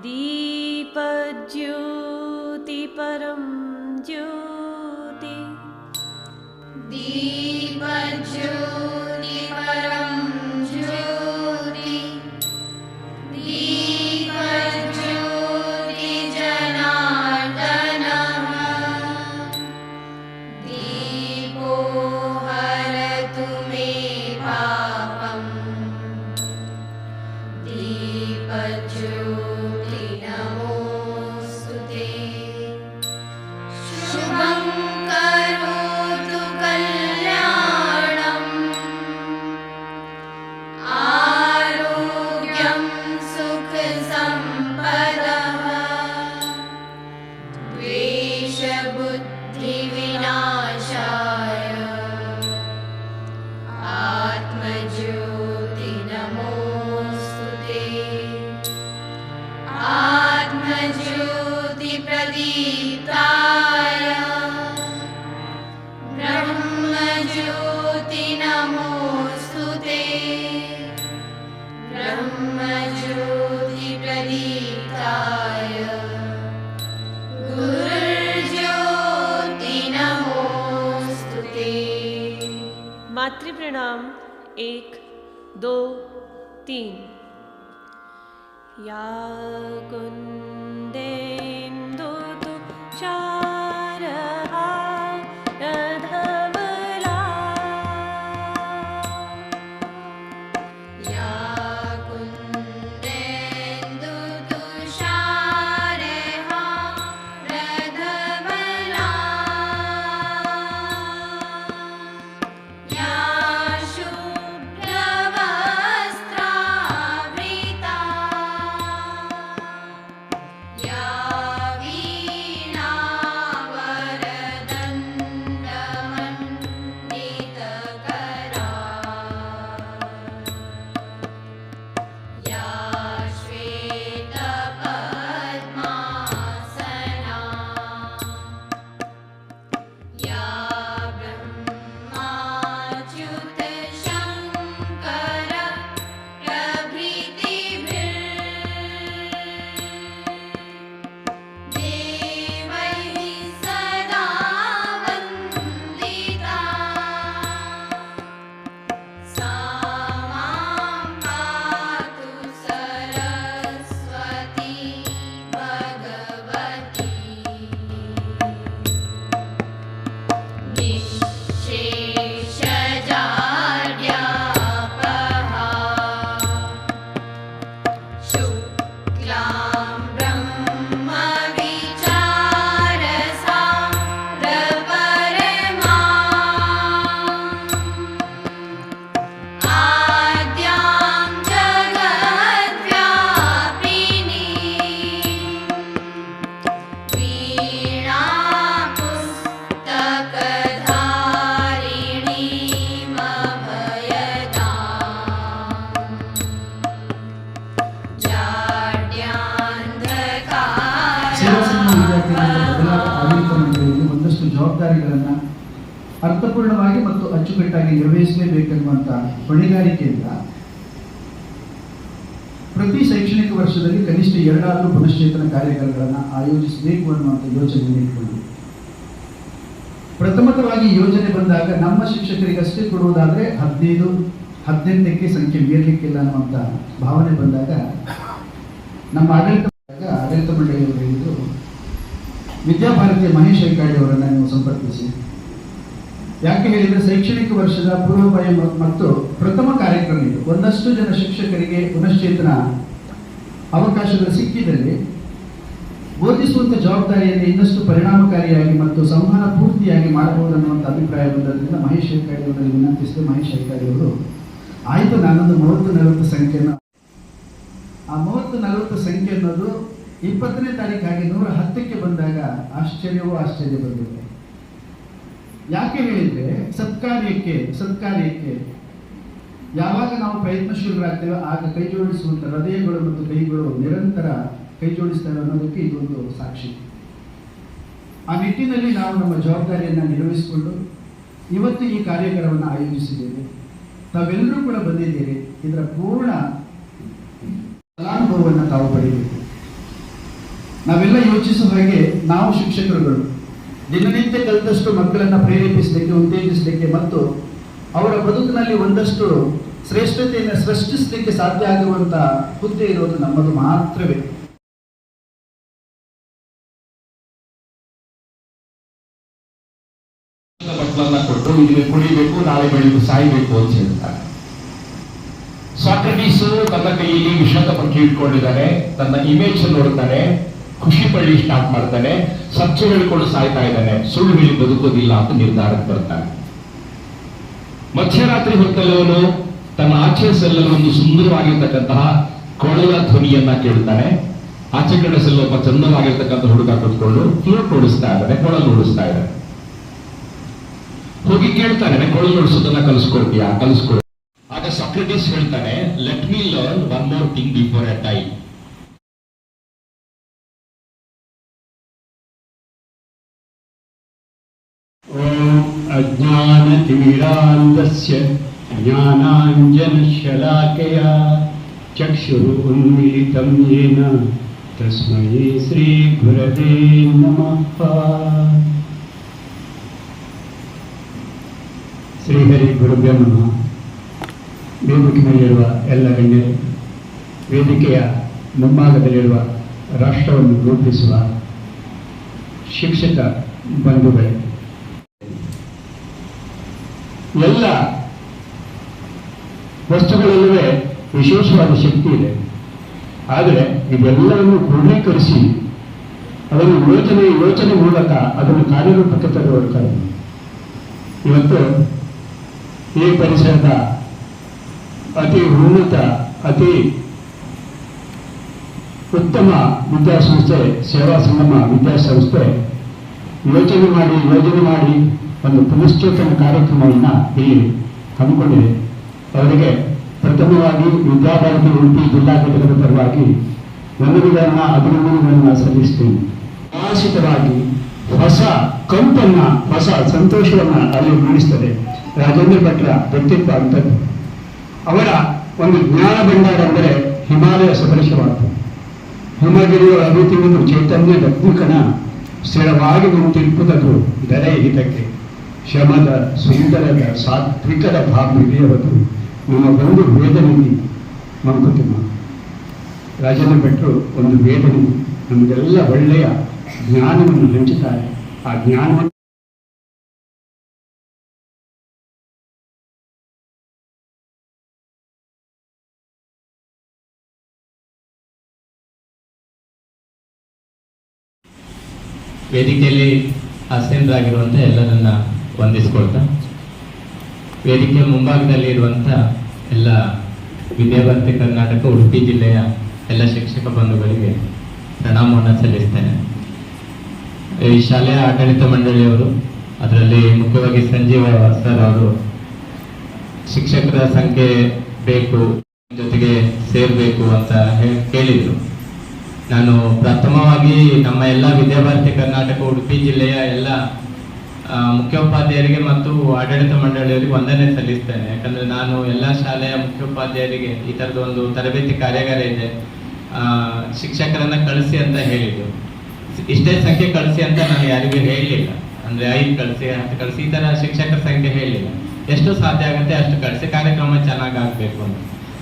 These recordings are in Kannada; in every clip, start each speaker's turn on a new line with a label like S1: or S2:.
S1: दीपज्योतिपरं ज्योति।
S2: दीपज्योति। विनाशाय आत्मज्योति नमोऽस्तु ते आत्मज्योतिप्रदीप्ताय ब्रह्मज्योति नमोऽस्तु ते ब्रह्मज्योतिप्रदीप्ताय गुरु
S1: मातृ प्रणाम एक दो तीन। या कुंदेन्दु तुषारहा
S3: ಅರ್ಥಪೂರ್ಣವಾಗಿ ಮತ್ತು ಅಚ್ಚುಕಟ್ಟಾಗಿ ನಿರ್ವಹಿಸಲೇಬೇಕೆನ್ನುವಂಥ ಹೊಣೆಗಾರಿಕೆಯಿಂದ ಪ್ರತಿ ಶೈಕ್ಷಣಿಕ ವರ್ಷದಲ್ಲಿ ಕನಿಷ್ಠ ಎರಡಾದರೂ ಪುನಶ್ಚೇತನ ಕಾರ್ಯಕ್ರಮಗಳನ್ನು ಆಯೋಜಿಸಬೇಕು ಅನ್ನುವಂಥ ಯೋಚನೆಯನ್ನು ಇಟ್ಕೊಂಡು ಪ್ರಥಮತವಾಗಿ ಯೋಜನೆ ಬಂದಾಗ ನಮ್ಮ ಶಿಕ್ಷಕರಿಗಷ್ಟೇ ಕೊಡುವುದಾದರೆ ಹದಿನೈದು, ಹದಿನೆಂಟಕ್ಕೆ ಸಂಖ್ಯೆ ಮೀರಲಿಕ್ಕಿಲ್ಲ ಅನ್ನುವಂಥ ಭಾವನೆ ಬಂದಾಗ ನಮ್ಮ ಆಡಳಿತ ಆಡಳಿತ ಮಂಡಳಿಯವರು ಹೇಳಿದರು, ವಿದ್ಯಾಭಾರತಿಯ ಮಹೇಶ್ ಅವರನ್ನು ನೀವು ಸಂಪರ್ಕಿಸಿ. ಯಾಕೆ ಹೇಳಿದರೆ ಶೈಕ್ಷಣಿಕ ವರ್ಷದ ಪೂರ್ವಭಾವಿ ಮತ್ತು ಪ್ರಥಮ ಕಾರ್ಯಕ್ರಮ ಇದು. ಒಂದಷ್ಟು ಜನ ಶಿಕ್ಷಕರಿಗೆ ಪುನಶ್ಚೇತನ ಅವಕಾಶಗಳು ಸಿಕ್ಕಿದಲ್ಲಿ ಬೋಧಿಸುವಂಥ ಜವಾಬ್ದಾರಿಯನ್ನು ಇನ್ನಷ್ಟು ಪರಿಣಾಮಕಾರಿಯಾಗಿ ಮತ್ತು ಸಂವಹನ ಪೂರ್ತಿಯಾಗಿ ಮಾಡಬಹುದು ಅನ್ನುವಂಥ ಅಭಿಪ್ರಾಯ ಬಂದದ್ರಿಂದ ಮಹೇಶ್ ಐಕಾಡಿ ಅವರಲ್ಲಿ ವಿನಂತಿಸಿದ. ಮಹೇಶ್ ಐಕಾಡಿ ಅವರು, ಆಯಿತು, ನಾನೊಂದು ಮೂವತ್ತು ನಲವತ್ತು ಸಂಖ್ಯೆಯನ್ನು ಆ ಮೂವತ್ತು ನಲವತ್ತು ಸಂಖ್ಯೆ ಅನ್ನೋದು ಇಪ್ಪತ್ತನೇ ತಾರೀಕಾಗಿ ನೂರ ಹತ್ತಕ್ಕೆ ಬಂದಾಗ ಆಶ್ಚರ್ಯವೂ ಆಶ್ಚರ್ಯ ಬಂದಿದೆ. ಯಾಕೆ ಹೇಳಿದ್ರೆ ಸತ್ಕಾರ್ಯಕ್ಕೆ ಸತ್ಕಾರ್ಯಕ್ಕೆ. ಯಾವಾಗ ನಾವು ಪ್ರಯತ್ನಶೀಲರಾಗ್ತೇವೆ ಆಗ ಕೈ ಜೋಡಿಸುವಂಥ ಹೃದಯಗಳು ಮತ್ತು ಕೈಗಳು ನಿರಂತರ ಕೈ ಜೋಡಿಸ್ತೇವೆ ಅನ್ನೋದಕ್ಕೆ ಇದೊಂದು ಸಾಕ್ಷಿ. ಆ ನಿಟ್ಟಿನಲ್ಲಿ ನಾವು ನಮ್ಮ ಜವಾಬ್ದಾರಿಯನ್ನು ನಿರ್ವಹಿಸಿಕೊಂಡು ಇವತ್ತು ಈ ಕಾರ್ಯಕ್ರಮವನ್ನು ಆಯೋಜಿಸಿದ್ದೇವೆ. ತಾವೆಲ್ಲರೂ ಕೂಡ ಬಂದಿದ್ದೀರಿ. ಇದರ ಪೂರ್ಣ ಫಲಾನುಭವವನ್ನು ತಾವು ಪಡೆಯಬೇಕು ನಾವೆಲ್ಲ ಯೋಚಿಸುವ ಹಾಗೆ ನಾವು ಶಿಕ್ಷಕರುಗಳು. ದಿನನಿತ್ಯ ಕಲಿತಷ್ಟು ಮಕ್ಕಳನ್ನ ಪ್ರೇರೇಪಿಸಲಿಕ್ಕೆ, ಉತ್ತೇಜಿಸಲಿಕ್ಕೆ ಮತ್ತು ಅವರ ಬದುಕಿನಲ್ಲಿ ಒಂದಷ್ಟು ಶ್ರೇಷ್ಠತೆಯನ್ನು ಸೃಷ್ಟಿಸಲಿಕ್ಕೆ ಸಾಧ್ಯ ಆಗುವಂತ ಹುದ್ದೆ ಇರೋದು ನಮ್ಮದು ಮಾತ್ರವೇ.
S4: ಕೊಟ್ಟು ಇಲ್ಲಿ ಕುಡಿಬೇಕು, ನಾಳೆ ಬೆಳಿಗ್ಗೆ ಸಾಯ್ಬೇಕು ಅಂತ ಹೇಳ್ತಾರೆ. ಸಾಕ್ರಟೀಸ್ ತನ್ನ ಕೈಯಲ್ಲಿ ವಿಷದ ಬಗ್ಗೆ ಇಟ್ಕೊಂಡಿದ್ದಾನೆ, ತನ್ನ ಇಮೇಜ್ ನೋಡ್ತಾನೆ ಖುಷಿ ಪಡಿ ಸ್ಟಾರ್ಟ್ ಮಾಡ್ತಾನೆ ಸತ್ಯ ಹೇಳ್ಕೊಂಡು ಸಾಯ್ತಾ ಇದ್ದಾನೆ, ಸುಳ್ಳು ಹೇಳಿ ಬದುಕೋದಿಲ್ಲ ಅಂತ ನಿರ್ಧಾರಕ್ಕೆ ಬರ್ತಾನೆ. ಮಧ್ಯರಾತ್ರಿ ಹೊತ್ತಲ್ಲಿ ಅವನು ತನ್ನ ಆಚೆ ಸೆಲ್ಲಲ್ಲಿ ಒಂದು ಸುಂದರವಾಗಿರ್ತಕ್ಕಂತಹ ಕೊಳಲ ಧ್ವನಿಯನ್ನ ಕೇಳ್ತಾನೆ. ಆಚೆ ಕಡೆ ಸೆಲ್ಲ ಒಬ್ಬ ಚಂದವಾಗಿರ್ತಕ್ಕಂಥ ಹುಡುಗ ಕೂತ್ಕೊಂಡು ಫ್ಲೂಟ್ ಓಡಿಸ್ತಾ ಇದ್ದಾನೆ, ಕೊಳಲು ಓಡಿಸ್ತಾ ಇದ್ದಾನೆ. ಹೋಗಿ ಕೇಳ್ತಾನೆ ಕೊಳಲು ನೋಡಿಸೋದನ್ನ ಕಲಿಸ್ಕೊಡ್ತೀಯಾ? ಕಲಿಸ್ಕೊಡ್. ಆಗ ಸಾಕ್ರೆಟಿಸ್ ಹೇಳ್ತಾನೆ let me learn one more thing before a
S5: time अज्ञानतिमिरान्धस्य ज्ञानाञ्जनशलाकया चक्षुः उन्मीलितं येन तस्मै श्रीगुरवे नमः ಶ್ರೀಹರಿ ಗುರುಭ್ಯ ನಮಃ ವೇದಿಕೆ ಮೇಲಿರುವ ಎಲ್ಲ ಗಣ್ಯರು ವೇದಿಕೆಯ ಮುಂಭಾಗದಲ್ಲಿರುವ ರಾಷ್ಟ್ರವನ್ನು ರೂಪಿಸುವ ಶಿಕ್ಷಕ ಬಂಧುಗಳೇ ಎಲ್ಲ ವಸ್ತುಗಳಲ್ಲೂ ವಿಶೇಷವಾದ ಶಕ್ತಿ ಇದೆ. ಆದರೆ ಇದೆಲ್ಲವನ್ನು ಕ್ರೋಢೀಕರಿಸಿ ಅದನ್ನು ಯೋಚನೆ ಯೋಚನೆ ಮೂಲಕ ಅದನ್ನು ಕಾರ್ಯರೂಪಕ್ಕೆ ತರುವಂತಾರೆ ಇವತ್ತು ಈ ಪರಿಸರದ ಅತಿ ಉನ್ನತ, ಅತಿ ಉತ್ತಮ ವಿದ್ಯಾಸಂಸ್ಥೆ, ಸೇವಾ ಸಂಗಮ ವಿದ್ಯಾಸಂಸ್ಥೆ ಯೋಚನೆ ಮಾಡಿ, ಯೋಜನೆ ಮಾಡಿ ಒಂದು ಪುನಶ್ಚೇತನ ಕಾರ್ಯಕ್ರಮವನ್ನು ಇಲ್ಲಿ ಹಮ್ಮಿಕೊಂಡಿದೆ. ಅವರಿಗೆ ಪ್ರಥಮವಾಗಿ ವಿದ್ಯಾಭಾರತಿ ಉಡುಪಿ ಜಿಲ್ಲಾ ಘಟಕದ ಪರವಾಗಿ ವಂದನೆಗಳನ್ನ, ಅಭಿನಂದನೆಗಳನ್ನ ಸಲ್ಲಿಸ್ತೀನಿ. ಆಶಿತವಾಗಿ ಹೊಸ ಕಂಪನ್ನ, ಹೊಸ ಸಂತೋಷವನ್ನ ಅಲ್ಲಿ ಮೂಡಿಸ್ತದೆ ರಾಜೇಂದ್ರ ಭಟ್ರ ವ್ಯಕ್ತಿತ್ವ ಅಂತದ್ದು. ಅವರ ಒಂದು ಜ್ಞಾನ ಭಂಡಾರ ಅಂದರೆ ಹಿಮಾಲಯ ಸದೃಶವಾದ ಹಿಮಗಿರಿಯ ಅಭಿತಿಯನ್ನು ಚೈತನ್ಯದ ಅಗ್ನಿಕಣ ಸ್ಥಿರವಾಗಿ ನಿಂತಿರುವುದದು ಬೆಲೆ ಹಿತಕ್ಕೆ. ಶಮದ ಸುಂದರದ ಸಾತ್ವಿಕದ ಭಾವವಿದೆಯವದು ನಮ್ಮ ಬಂಧು ವೇದನೆಯಲ್ಲಿ ಮಂಕುತಿಮ್ಮ. ರಾಜನ ಭಟ್ರು ಒಂದು ವೇದನೆ, ನಮಗೆಲ್ಲ ಒಳ್ಳೆಯ ಜ್ಞಾನವನ್ನು ಹಂಚುತ್ತಾರೆ ಆ ಜ್ಞಾನವನ್ನು
S6: ವೇದಿಕೆಯಲ್ಲಿ ಆಸೀನರಾಗಿರುವಂಥ ಎಲ್ಲರನ್ನ ವಂದಿಸ್ಕೊಳ್ತಾ ವೇದಿಕೆಯ ಮುಂಭಾಗದಲ್ಲಿ ಇರುವಂಥ ಎಲ್ಲ ವಿದ್ಯಾಭಾರತಿ ಕರ್ನಾಟಕ, ಉಡುಪಿ ಜಿಲ್ಲೆಯ ಎಲ್ಲ ಶಿಕ್ಷಕ ಬಂಧುಗಳಿಗೆ ಪ್ರಣಾಮವನ್ನು ಸಲ್ಲಿಸ್ತೇನೆ. ಈ ಶಾಲೆಯ ಆಡಳಿತ ಮಂಡಳಿಯವರು, ಅದರಲ್ಲಿ ಮುಖ್ಯವಾಗಿ ಸಂಜೀವ ಸರ್ ಅವರು, ಶಿಕ್ಷಕರ ಸಂಖ್ಯೆ ಬೇಕು, ಜೊತೆಗೆ ಸೇರಬೇಕು ಅಂತ ಕೇಳಿದ್ರು. ನಾನು ಪ್ರಥಮವಾಗಿ ನಮ್ಮ ಎಲ್ಲ ವಿದ್ಯಾಭಾರತಿ ಕರ್ನಾಟಕ, ಉಡುಪಿ ಜಿಲ್ಲೆಯ ಎಲ್ಲ ಮುಖ್ಯೋಪಾಧ್ಯಾಯರಿಗೆ ಮತ್ತು ಆಡಳಿತ ಮಂಡಳಿಯವರಿಗೆ ವಂದನೆ ಸಲ್ಲಿಸ್ತೇನೆ. ಯಾಕಂದ್ರೆ ನಾನು ಎಲ್ಲ ಶಾಲೆಯ ಮುಖ್ಯೋಪಾಧ್ಯಾಯರಿಗೆ ಈ ಥರದ ಒಂದು ತರಬೇತಿ ಕಾರ್ಯಾಗಾರ ಇದೆ. ಆ, ಶಿಕ್ಷಕರನ್ನ ಕಳಿಸಿ ಅಂತ ಹೇಳಿದ್ದು. ಇಷ್ಟೇ ಸಂಖ್ಯೆ ಕಳಿಸಿ ಅಂತ ನಾನು ಯಾರಿಗೂ ಹೇಳಲಿಲ್ಲ ಅಂದ್ರೆ ಐದು ಕಳಿಸಿ ಹತ್ತು ಕಳಿಸಿ ಈ ತರ ಶಿಕ್ಷಕರ ಸಂಖ್ಯೆ ಹೇಳಲಿಲ್ಲ ಎಷ್ಟು ಸಾಧ್ಯ ಆಗುತ್ತೆ ಅಷ್ಟು ಕಳಿಸಿ ಕಾರ್ಯಕ್ರಮ ಚೆನ್ನಾಗಿ ಆಗ್ಬೇಕು ಅಂತ.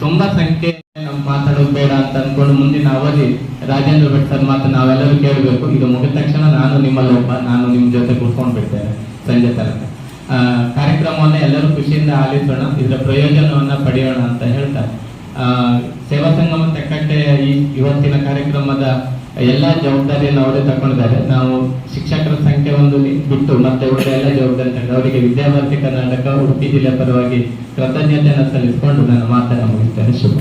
S6: ತುಂಬಾ ಸಂಖ್ಯೆ ಮಾತಾಡೋದು ಬೇಡ ಅಂತ ಅನ್ಕೊಂಡು ಮುಂದಿನ ಅವಧಿ ರಾಜೇಂದ್ರ ಭಟ್ ಸರ್ ಮಾತು ನಾವೆಲ್ಲರೂ ಕೇಳಬೇಕು. ಇದು ಮುಗಿದ ತಕ್ಷಣ ನಾನು ನಿಮ್ಮಲ್ಲಿ ಒಬ್ಬ ನಾನು ನಿಮ್ಮ ಜೊತೆ ಕೂತ್ಕೊಂಡು ಬಿಡ್ತೇನೆ ಸಂಜೆ ತನಕ. ಕಾರ್ಯಕ್ರಮವನ್ನ ಎಲ್ಲರೂ ಖುಷಿಯಿಂದ ಆಲಿಸೋಣ ಇದರ ಪ್ರಯೋಜನವನ್ನ ಪಡೆಯೋಣ ಅಂತ ಹೇಳ್ತಾ. ಆ, ಸೇವಾ ಸಂಗಮ ತಕ್ಕಂತೆ ಈ ಇವತ್ತಿನ ಕಾರ್ಯಕ್ರಮದ ಎಲ್ಲಾ ಜವಾಬ್ದಾರಿಯನ್ನು ಅವರೇ ತಕೊಂಡಿದ್ದಾರೆ ನಾವು ಶಿಕ್ಷಕರ ಸಂಖ್ಯೆ ಒಂದು ಬಿಟ್ಟು ಮತ್ತೆ ಉಳಿದ ಎಲ್ಲ ಜವಾಬ್ದಾರಿ ಅವರಿಗೆ ವಿದ್ಯಾಭಾರತಿ ಕರ್ನಾಟಕ ಉಡುಪಿ ಜಿಲ್ಲೆ ಪರವಾಗಿ ಕೃತಜ್ಞತೆಯನ್ನು ಸಲ್ಲಿಸಿಕೊಂಡು ನನ್ನ ಮಾತನ್ನು ಮುಗಿಸ್ತೇನೆ. ಶುಭ.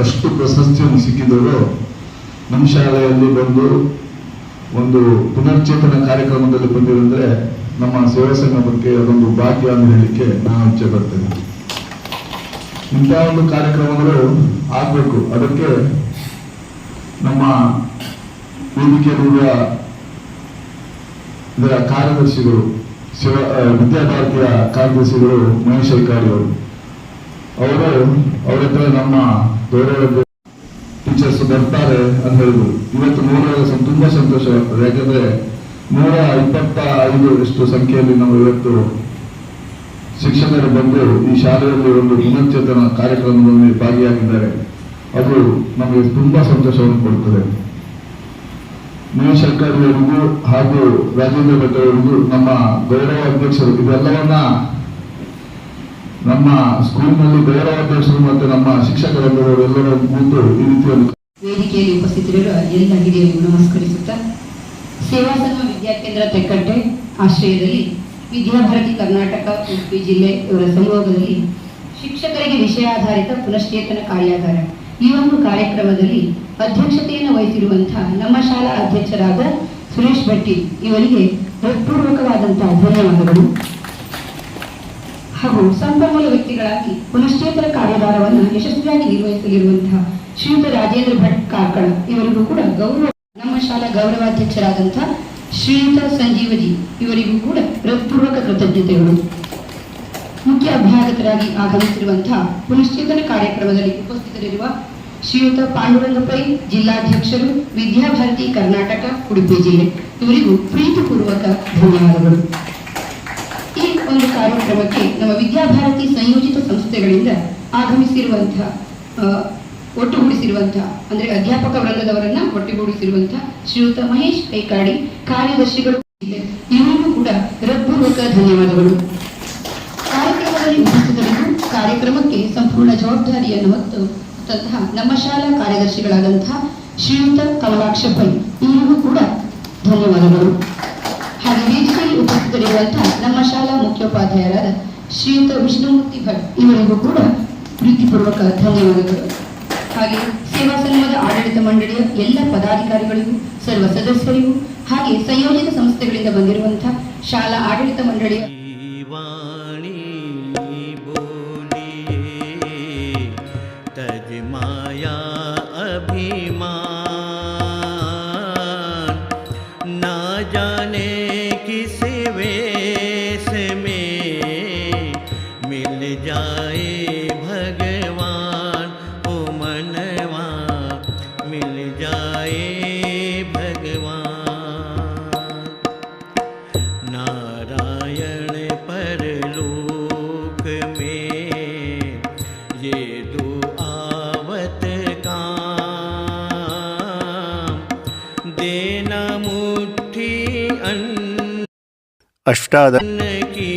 S7: ಅಷ್ಟು ಪ್ರಶಸ್ತಿಯನ್ನು ಸಿಕ್ಕಿದವರು ನಮ್ಮ ಶಾಲೆಯಲ್ಲಿ ಬಂದು ಒಂದು ಪುನರ್ಚೇತನ ಕಾರ್ಯಕ್ರಮದಲ್ಲಿ ಬಂದಿರಂದ್ರೆ ನಮ್ಮ ಸೇವಾ ಸಂಘ ಬಗ್ಗೆ ಅದೊಂದು ಭಾಗ್ಯ ಅಂತ ಹೇಳಲಿಕ್ಕೆ ನಾನು ಇಚ್ಛೆ ಬರ್ತೇನೆ ಇಂತಹ ಒಂದು ಕಾರ್ಯಕ್ರಮಗಳು ಆಗಬೇಕು. ಅದಕ್ಕೆ ನಮ್ಮ ವೇದಿಕೆಯಲ್ಲಿರುವ ಇದರ ಕಾರ್ಯದರ್ಶಿಗಳು ಶಿವ ವಿದ್ಯಾಭಾರತಿಯ ಕಾರ್ಯದರ್ಶಿಗಳು ಮಹೇಶ್ ಅವರು. ಅವರು ಅವರ ನಮ್ಮ ಬೇರೆ ಟೀಚರ್ಸ್ ಬರ್ತಾರೆ ಅಂತ ಹೇಳಿದ್ರು. ಇವತ್ತು ನೋಡುವಾಗ ತುಂಬಾ ಸಂತೋಷವಾಗ್ತದೆ ಯಾಕಂದ್ರೆ ನೂರ ಇಪ್ಪತ್ತ ಐದು ಎಷ್ಟು ಸಂಖ್ಯೆಯಲ್ಲಿ ನಾವು ಇವತ್ತು ಶಿಕ್ಷಕರು ಬಂದು ಈ ಶಾಲೆಯಲ್ಲಿ ಒಂದು ಪುನಶ್ಚೇತನ ಕಾರ್ಯಕ್ರಮದಲ್ಲಿ ಭಾಗಿಯಾಗಿದ್ದಾರೆ. ಅದು ನಮಗೆ ತುಂಬಾ ಸಂತೋಷವನ್ನು ಕೊಡುತ್ತದೆ. ಮಹೇಶ್ ಸರ್ಕಾರಿಯವರಿಗೂ ಹಾಗೂ ರಾಜೇಂದ್ರ ಭಟ್ ನಮ್ಮ ಗೌರವ ಅಧ್ಯಕ್ಷರು, ಇದೆಲ್ಲವನ್ನ ನಮ್ಮ ಸ್ಕೂಲ್ನಲ್ಲಿ ಗೌರವ ಅಧ್ಯಕ್ಷರು ಮತ್ತು ನಮ್ಮ ಶಿಕ್ಷಕರೆಲ್ಲರೂ ಮುಂದೆ ಈ ರೀತಿ ಒಂದು
S8: ವೇದಿಕೆಯಲ್ಲಿ ಉಪಸ್ಥಿತರಿರುವ ಎಲ್ಲ ಹಿರಿಯರಿಗೂ ನಮಸ್ಕರಿಸುತ್ತಾ ಸೇವಾ ಸಂಘ ವಿದ್ಯಾಕೇಂದ್ರ ತೆಕ್ಕಟ್ಟೆ ಆಶ್ರಯದಲ್ಲಿ ವಿದ್ಯಾಭಾರತಿ ಕರ್ನಾಟಕ ಉಡುಪಿ ಜಿಲ್ಲೆ ಇವರ ಸಂಯೋಗದಲ್ಲಿ ಶಿಕ್ಷಕರಿಗೆ ವಿಷಯಾಧಾರಿತ ಪುನಶ್ಚೇತನ ಕಾರ್ಯಾಗಾರ. ಈ ಒಂದು ಕಾರ್ಯಕ್ರಮದಲ್ಲಿ ಅಧ್ಯಕ್ಷತೆಯನ್ನು ವಹಿಸಿರುವಂತಹ ನಮ್ಮ ಶಾಲಾ ಅಧ್ಯಕ್ಷರಾದ ಸುರೇಶ್ ಭಟ್ಟಿ ಇವರಿಗೆ ಹೃತ್ಪೂರ್ವಕವಾದಂತಹ ಧನ್ಯವಾದಗಳು. ಹಾಗೂ ಸಂಪನ್ಮೂಲ ವ್ಯಕ್ತಿಗಳಾಗಿ ಪುನಶ್ಚೇತನ ಕಾರ್ಯಭಾರವನ್ನು ಯಶಸ್ವಿಯಾಗಿ ನಿರ್ವಹಿಸಲಿರುವಂತಹ ಶ್ರೀಯುತ ರಾಜೇಂದ್ರ ಭಟ್ ಕಾರ್ಕಳ ಇವರಿಗೂ ಕೂಡ ಗೌರವ ನಮ್ಮ ಶಾಲಾ ಗೌರವಾಧ್ಯಕ್ಷರಾದಂತಹ ಶ್ರೀಯುತ ಸಂಜೀವಜಿ ಇವರಿಗೂ ಕೂಡ ಹೃತ್ಪೂರ್ವಕ ಕೃತಜ್ಞತೆಗಳು. ಮುಖ್ಯ ಅಭ್ಯಾಗತರಾಗಿ ಆಗಮಿಸಿರುವಂತಹ ಪುನಶ್ಚೇತನ ಕಾರ್ಯಕ್ರಮದಲ್ಲಿ ಉಪಸ್ಥಿತರಿರುವ ಶ್ರೀಯುತ ಪಾಂಡುರಂಗ ಪೈ ಜಿಲ್ಲಾಧ್ಯಕ್ಷರು, ವಿದ್ಯಾಭಾರತಿ ಕರ್ನಾಟಕ, ಉಡುಪಿ ಜಿಲ್ಲೆ ಇವರಿಗೂ ಪ್ರೀತಿಪೂರ್ವಕ ಧನ್ಯವಾದಗಳು. ಕಾರ್ಯಕ್ರಮಕ್ಕೆ ನಮ್ಮ ವಿದ್ಯಾಭಾರತಿ ಸಂಯೋಜಿತ ಸಂಸ್ಥೆಗಳಿಂದ ಆಗಮಿಸಿರುವಂತಹ ಒಟ್ಟುಗೂಡಿಸಿರುವಂತಹ ಅಂದ್ರೆ ಅಧ್ಯಾಪಕ ವೃಂದದವರನ್ನ ಒಟ್ಟುಗೂಡಿಸಿರುವಂತಹ ಶ್ರೀಯುತ ಮಹೇಶ್ ಕೈಕಾಡಿ ಕಾರ್ಯದರ್ಶಿಗಳು. ಇವರಿಗೂ ಕೂಡ ಹೃತ್ಪೂರ್ವಕ ಧನ್ಯವಾದಗಳು ಕಾರ್ಯಕ್ರಮದಲ್ಲಿ ಉಪಸ್ಥಿತರಿದ್ದು ಕಾರ್ಯಕ್ರಮಕ್ಕೆ ಸಂಪೂರ್ಣ ಜವಾಬ್ದಾರಿಯನ್ನು ಹೊತ್ತು ತಂತಹ ನಮ್ಮ ಶಾಲಾ ಕಾರ್ಯದರ್ಶಿಗಳಾದಂತಹ ಶ್ರೀಯುತ ಕಮಲಾಕ್ಷ ಪೈ ಇವರಿಗೂ ಕೂಡ ಧನ್ಯವಾದಗಳು ವೇದಿಕೆಯಲ್ಲಿ ಉಪಸ್ಥಿತರಿರುವಂತಹ ನಮ್ಮ ಶಾಲಾ ಮುಖ್ಯೋಪಾಧ್ಯಾಯರಾದ ಶ್ರೀಯುತ ವಿಷ್ಣುಮೂರ್ತಿ ಭಟ್ ಇವರಿಗೂ ಕೂಡ ಪ್ರೀತಿಪೂರ್ವಕ ಧನ್ಯವಾದಗಳು ಹಾಗೆ ಸೇವಾ ಸಂಘದ ಆಡಳಿತ ಮಂಡಳಿಯ ಎಲ್ಲ ಪದಾಧಿಕಾರಿಗಳಿಗೂ ಸರ್ವ ಸದಸ್ಯರಿಗೂ ಹಾಗೆ ಸಂಯೋಜಿತ ಸಂಸ್ಥೆಗಳಿಂದ ಬಂದಿರುವಂತಹ ಶಾಲಾ ಆಡಳಿತ ಮಂಡಳಿಯ
S9: वाणी बोलिए तज माया अभिमान ना जाने ಸೇವೆ
S10: अष्टादश
S9: की